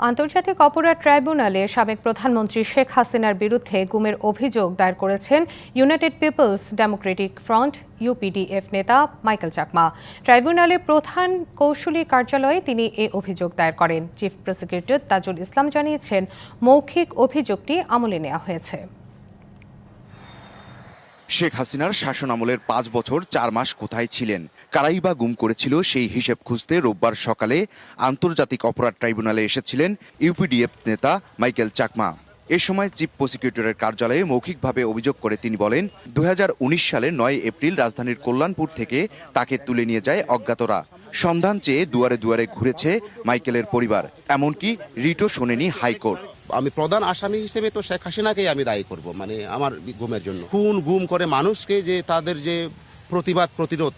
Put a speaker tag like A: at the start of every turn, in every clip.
A: আন্তর্জাতিক অপরাধ ট্রাইব্যুনালে সাবেক প্রধানমন্ত্রী শেখ হাসিনার বিরুদ্ধে গুমের অভিযোগ দায়ের করেছেন united peoples democratic front UPDF নেতা মাইকেল চাকমা। ট্রাইব্যুনালের প্রধান কৌশলী কার্যালয়ে তিনি এ অভিযোগ দায়ের করেন। চিফ প্রসিকিউটর তাজুল ইসলাম জানিয়েছেন, মৌখিক অভিযোগটি আমলে নেওয়া হয়েছে।
B: শেখ হাসিনার শাসন আমলের পাঁচ বছর, চার মাস কোথায় ছিলেন? কারাই বা গুম করেছিল সেই হিসেব খুঁজতে রোববার সকালে আন্তর্জাতিক অপরাধ ট্রাইব্যুনালে এসেছিলেন ইউপিডিএফ নেতা মাইকেল চাকমা। এ সময় চিফ প্রসিকিউটরের কার্যালয়ে মৌখিকভাবে অভিযোগ করে তিনি বলেন উনিশ সালের নয় এপ্রিল রাজধানীর কল্যাণপুর থেকে তাকে তুলে নিয়ে যায় অজ্ঞাতরা। সন্ধান চেয়ে দুয়ারে দুয়ারে ঘুরেছে মাইকেলের পরিবার। এমনকি রিটও শোনেনি হাইকোর্ট।
C: আমি প্রধান আসামি হিসেবে তো শেখ হাসিনাকেই আমি দায়ী করব মানে আমার গুমের জন্য। খুন গুম করে মানুষকে যে তাদের যে প্রতিবাদ প্রতিরোধ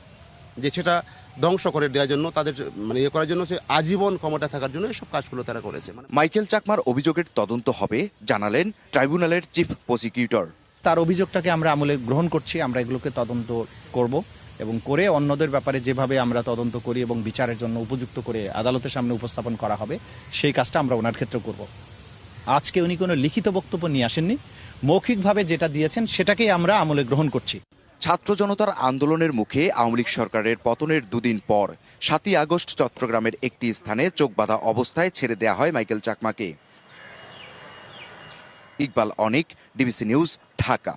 C: যে সেটা ধ্বংস করে দেওয়ার জন্য তাদের মানে ইয়ে করার জন্য সে আজীবন ক্ষমতা থাকার জন্য এসব কাজগুলো তারা করেছে মানে।
B: মাইকেল চাকমার অভিযোগের তদন্ত হবে জানালেন ট্রাইব্যুনালের চিফ প্রসিকিউটর।
D: তার অভিযোগটাকে আমরা আমলে গ্রহণ করছি আমরা এগুলোকে তদন্ত করব এবং করে অন্যদের ব্যাপারে যেভাবে আমরা তদন্ত করি এবং বিচারের জন্য উপযুক্ত করে আদালতের সামনে উপস্থাপন করা হবে সেই কাজটা আমরা ওনার ক্ষেত্রে করব। আজকে উনি কোনো লিখিত বক্তব্য নিয়ে আসেননি। মৌখিকভাবে যেটা দিয়েছেন, সেটাকেই আমরা আমলে গ্রহণ করছি।
B: ছাত্র জনতার আন্দোলনের মুখে আওয়ামী লীগ সরকারের পতনের দুদিন পর, সাতই আগস্ট চট্টগ্রামের একটি স্থানে চোখ বাঁধা অবস্থায় ছেড়ে দেয়া হয় Michael চাকমাকে। Iqbal Anik, DBC news, Dhaka.